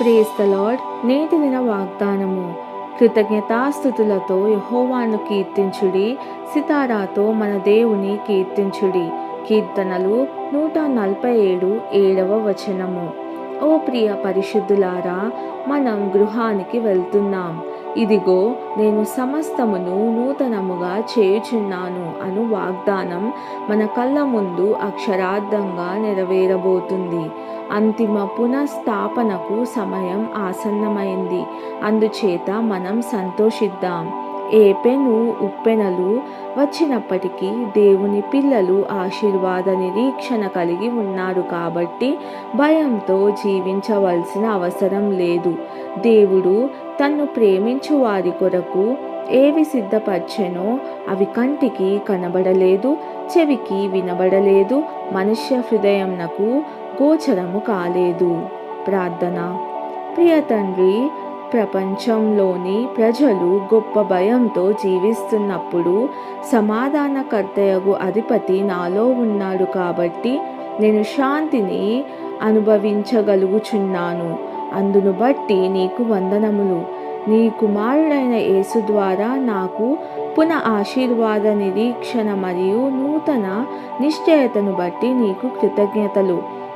Praise lord నేటి దిన వాగ్దానము. కృతజ్ఞతాస్థుతులతో యహోవాను కీర్తించుడి సితారాతో మన దేవుని కీర్తించుడి. కీర్తనలు నూట నలభై ఏడు ఏడవ వచనము. ఓ ప్రియ పరిశుద్ధులారా మనం గృహానికి వెళ్తున్నాం. ఇదిగో నేను సమస్తమును నూతనముగా చేయుచున్నాను అను వాగ్దానం మన కళ్ళ ముందు అక్షరార్థంగా నెరవేరబోతుంది. అంతిమ పునఃస్థాపనకు సమయం ఆసన్నమైంది. అందుచేత మనం సంతోషిద్దాం. ఏ పెను ఉప్పెనలు వచ్చినప్పటికీ దేవుని పిల్లలు ఆశీర్వాద నిరీక్షణ కలిగి ఉన్నారు కాబట్టి భయంతో జీవించవలసిన అవసరం లేదు. దేవుడు తన్ను ప్రేమించు వారి కొరకు ఏవి సిద్ధపరిచెనో అవి కంటికి కనబడలేదు చెవికి వినబడలేదు. మనుష్య హృదయంనకు గోచరము కాలేదు. ప్రార్థన. ప్రియ తండ్రి ప్రపంచంలోని ప్రజలు గొప్ప భయంతో జీవిస్తున్నప్పుడు సమాధానకర్తయగు అధిపతి నాలో ఉన్నాడు కాబట్టి నేను శాంతిని అనుభవించగలుగుచున్నాను. అందును బట్టి నీకు వందనములు. నీ కుమారుడైన యేసు ద్వారా నాకు పునః ఆశీర్వాద నిరీక్షణ మరియు నూతన నిశ్చయతను బట్టి నీకు కృతజ్ఞతలు.